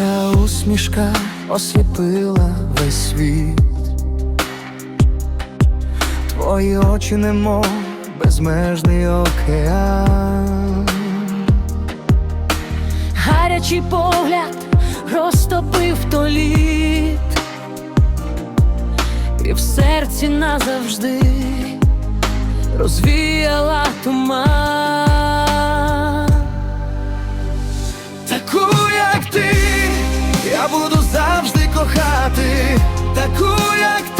посмішка осліпила весь світ. Твої очі немов безмежний океан. Гарячий погляд розтопив то лід, і в серці назавжди розвіяла туман. Таку, як ти, я буду завжди кохати, таку, як ти,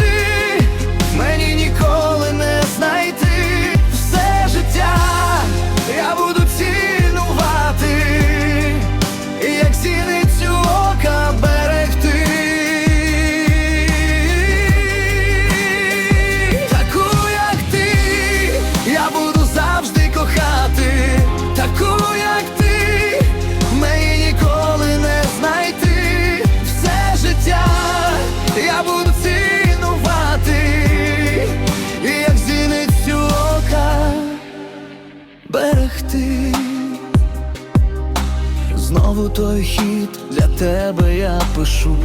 Знову той хід для тебе я пишу.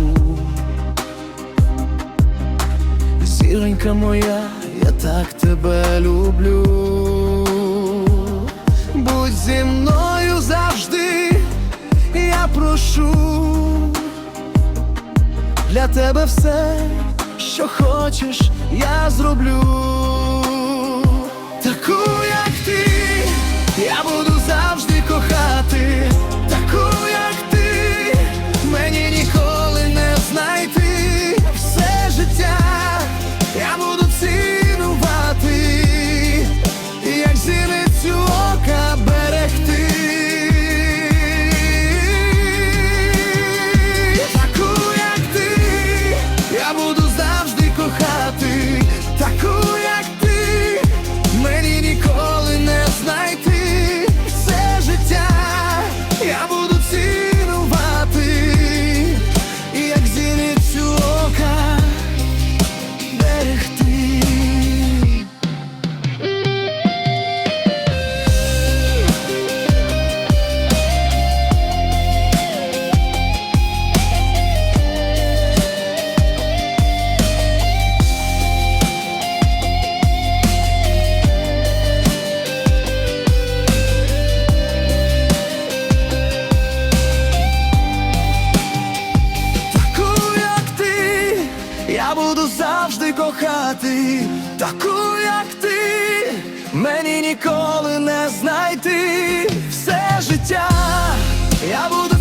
Зіронька моя, я так тебе люблю. Будь зі мною завжди, я прошу. Для тебе все, що хочеш, я зроблю. Таку, як ти, я буду завжди кохати, буду завжди кохати, таку, як ти, мені ніколи не знайти. Все життя, я буду